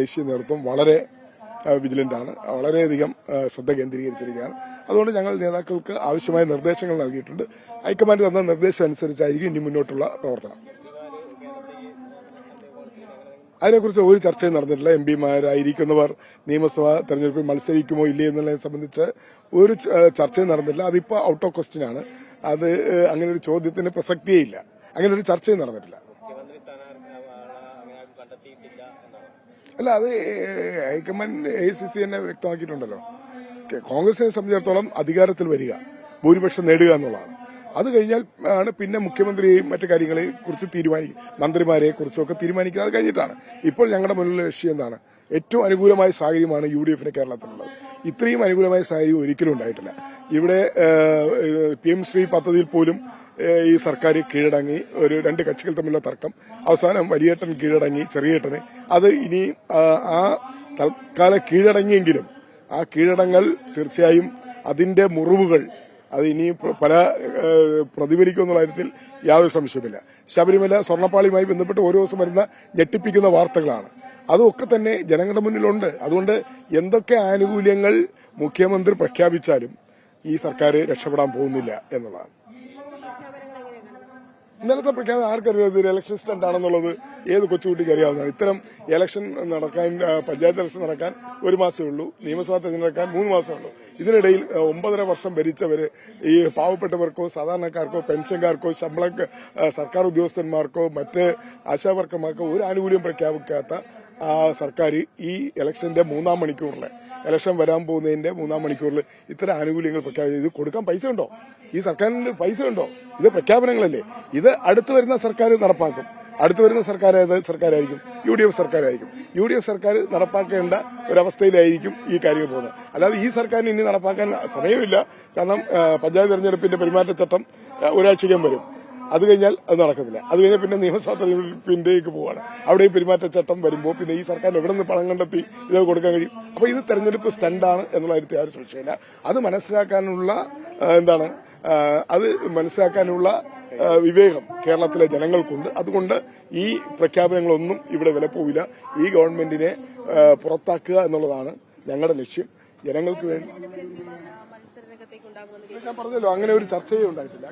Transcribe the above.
ദേശീയ നേതൃത്വം വളരെ വിജിലന്റ് ആണ് വളരെയധികം ശ്രദ്ധ കേന്ദ്രീകരിച്ചിരിക്കുകയാണ്. അതുകൊണ്ട് ഞങ്ങൾ നേതാക്കൾക്ക് ആവശ്യമായ നിർദ്ദേശങ്ങൾ നൽകിയിട്ടുണ്ട്. ഹൈക്കമാൻഡ് തന്ന നിർദ്ദേശം അനുസരിച്ചായിരിക്കും ഇനി മുന്നോട്ടുള്ള പ്രവർത്തനം. അതിനെക്കുറിച്ച് ഒരു ചർച്ചയും നടന്നിട്ടില്ല. എം പിമാരായിരിക്കുന്നവർ നിയമസഭാ തെരഞ്ഞെടുപ്പിൽ മത്സരിക്കുമോ ഇല്ലേ എന്നുള്ളതിനെ സംബന്ധിച്ച് ഒരു ചർച്ചയും നടന്നിട്ടില്ല. അതിപ്പോ ഔട്ട് ഓഫ് ക്വസ്റ്റ്യൻ ആണ്. അത് അങ്ങനെ ഒരു ചോദ്യത്തിന് പ്രസക്തിയേ ഇല്ല. അങ്ങനെ ഒരു ചർച്ചയും നടന്നിട്ടില്ല മുഖ്യമന്ത്രി സ്ഥാനാർത്ഥി അങ്ങനെ ആരും കണ്ടെത്തിയിട്ടില്ല എന്നാണ് അല്ല അത് ഹൈക്കമാൻഡ് എ സി സി തന്നെ വ്യക്തമാക്കിയിട്ടുണ്ടല്ലോ. കോൺഗ്രസിനെ സംബന്ധിച്ചിടത്തോളം അധികാരത്തിൽ വരിക ഭൂരിപക്ഷം നേടുക എന്നുള്ളതാണ്. അത് കഴിഞ്ഞാൽ ആണ് പിന്നെ മുഖ്യമന്ത്രിയെയും മറ്റു കാര്യങ്ങളെ കുറിച്ച് തീരുമാനിക്കും മന്ത്രിമാരെ കുറിച്ചൊക്കെ തീരുമാനിക്കുക അത് കഴിഞ്ഞിട്ടാണ്. ഇപ്പോൾ ഞങ്ങളുടെ മുന്നിലുള്ള ലക്ഷ്യം എന്താണ്? ഏറ്റവും അനുകൂലമായ സാഹചര്യമാണ് യു ഡി എഫിന് കേരളത്തിലുള്ളത്. ഇത്രയും അനുകൂലമായ സാഹചര്യം ഒരിക്കലും ഉണ്ടായിട്ടില്ല. ഇവിടെ പി എം ശ്രീ പദ്ധതിയിൽ പോലും ഈ സർക്കാർ കീഴടങ്ങി ഒരു രണ്ട് കക്ഷികൾ തമ്മിലുള്ള തർക്കം. അവസാനം വലിയേട്ടൻ കീഴടങ്ങി ചെറിയേട്ടന്. അത് ഇനി ആ, തൽക്കാലം കീഴടങ്ങിയെങ്കിലും ആ കീഴടങ്ങൽ തീർച്ചയായും അതിന്റെ മുറിവുകൾ അത് ഇനി പല പ്രതിഫലിക്കുമെന്നുള്ള കാര്യത്തിൽ യാതൊരു സംശയമില്ല ശബരിമല സ്വർണപ്പാളിയുമായി ബന്ധപ്പെട്ട് ഓരോ ദിവസം വരുന്ന ഞെട്ടിപ്പിക്കുന്ന വാർത്തകളാണ്. അതൊക്കെ തന്നെ ജനങ്ങളുടെ മുന്നിലുണ്ട്. അതുകൊണ്ട് എന്തൊക്കെ ആനുകൂല്യങ്ങൾ മുഖ്യമന്ത്രി പ്രഖ്യാപിച്ചാലും ഈ സർക്കാർ രക്ഷപ്പെടാൻ പോകുന്നില്ല എന്നുള്ളതാണ്. ഇന്നലത്തെ പ്രഖ്യാപനം ആർക്കറിയാം ഇതൊരു ഇലക്ഷൻ സ്റ്റണ്ട് ആണെന്നുള്ളത്? ഏത് കൊച്ചുകുട്ടിക്ക് അറിയാവുന്നതാണ്. ഇത്തരം ഇലക്ഷൻ നടക്കാൻ പഞ്ചായത്ത് ഇലക്ഷൻ നടക്കാൻ ഒരു മാസമേ ഉള്ളൂ. നിയമസഭാ തെരഞ്ഞെടുപ്പ് നടക്കാൻ മൂന്ന് മാസമേ ഉള്ളൂ. ഇതിനിടയിൽ ഒമ്പതര വർഷം ഭരിച്ചവര് ഈ പാവപ്പെട്ടവർക്കോ സാധാരണക്കാർക്കോ പെൻഷൻകാർക്കോ ശമ്പള സർക്കാർ ഉദ്യോഗസ്ഥന്മാർക്കോ മറ്റ് ആശാവർക്കർമാർക്കോ ഒരു ആനുകൂല്യം പ്രഖ്യാപിക്കാത്ത സർക്കാർ ഈ ഇലക്ഷന്റെ മൂന്നാം മണിക്കൂറിൽ ഇലക്ഷൻ വരാൻ പോകുന്നതിന്റെ മൂന്നാം മണിക്കൂറിൽ ഇത്തരം ആനുകൂല്യങ്ങൾ പ്രഖ്യാപിച്ചു ഇത് കൊടുക്കാൻ പൈസ ഉണ്ടോ? ഈ സർക്കാരിന് പൈസ ഉണ്ടോ? ഇത് പ്രഖ്യാപനങ്ങളല്ലേ? ഇത് അടുത്തു വരുന്ന സർക്കാർ നടപ്പാക്കും. അടുത്തു വരുന്ന സർക്കാർ ഏത് സർക്കാരായിരിക്കും? യു ഡി എഫ് സർക്കാരായിരിക്കും. യു ഡി എഫ് സർക്കാർ നടപ്പാക്കേണ്ട ഒരവസ്ഥയിലായിരിക്കും ഈ കാര്യങ്ങൾ പോകുന്നത്. അല്ലാതെ ഈ സർക്കാരിന് ഇനി നടപ്പാക്കാൻ സമയമില്ല. കാരണം പഞ്ചായത്ത് തെരഞ്ഞെടുപ്പിന്റെ പെരുമാറ്റച്ചട്ടം ഒരാഴ്ചയ്ക്കും വരും. അത് കഴിഞ്ഞാൽ അത് നടക്കുന്നില്ല അത് കഴിഞ്ഞാൽ പിന്നെ നിയമസഭാ തെരഞ്ഞെടുപ്പിന്റേക്ക് പോവാണ്. അവിടെ ഈ പെരുമാറ്റച്ചട്ടം വരുമ്പോൾ പിന്നെ ഈ സർക്കാർ എവിടെ നിന്ന് പണം കണ്ടെത്തി ഇത് കൊടുക്കാൻ കഴിയും? അപ്പോൾ ഇത് തെരഞ്ഞെടുപ്പ് സ്റ്റണ്ടാണ് എന്നുള്ള കാര്യത്തിൽ ആരും സംശയമില്ല അത് മനസ്സിലാക്കാനുള്ള എന്താണ് അത് മനസ്സിലാക്കാനുള്ള വിവേകം കേരളത്തിലെ ജനങ്ങൾക്കുണ്ട്. അതുകൊണ്ട് ഈ പ്രഖ്യാപനങ്ങളൊന്നും ഇവിടെ വിലപ്പോവില്ല. ഈ ഗവൺമെന്റിനെ പുറത്താക്കുക എന്നുള്ളതാണ് ഞങ്ങളുടെ ലക്ഷ്യം. ജനങ്ങൾക്ക് വേണ്ടി ഞാൻ പറഞ്ഞല്ലോ അങ്ങനെ ഒരു ചർച്ചയേ ഉണ്ടായിട്ടില്ല.